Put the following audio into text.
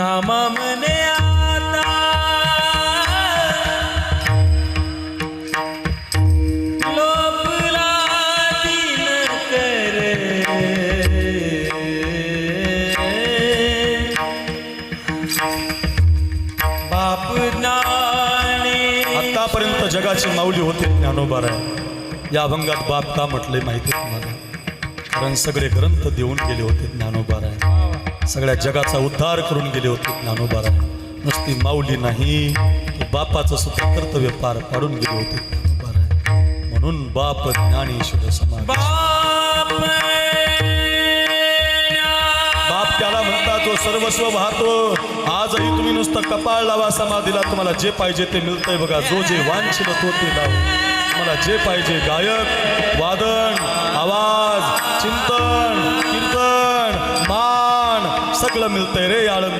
नामा मने आता. लोपला दिन कर. बाप नाणे. आतापर्यंत जगाची माऊली होते ज्ञानोबाराय. या अभंगात बाप का म्हटले माहिती तुम्हाला. कारण सगळे ग्रंथ देऊन गेले होते ज्ञानोबाराय. सगळ्या जगाचा उद्धार करून गेले होते ज्ञानोबाराय नुसती माऊली नाही तर बापाचं सुद्धा कर्तव्य पार पाडून गेले होते ज्ञानोबाराय म्हणून बाप ज्ञानेश्वर समाज. बाप बाप त्याला म्हणतात तो सर्वस्व वाहतो आजही तुम्ही नुसतं कपाळ लावा समाधीला तुम्हाला जे पाहिजे ते मिळतंय बघा. जो जे वांछिल तो ते लाव. तुम्हाला जे पाहिजे गायक वादन आवाज चिंतन सगळं मिळतंय रे आळंद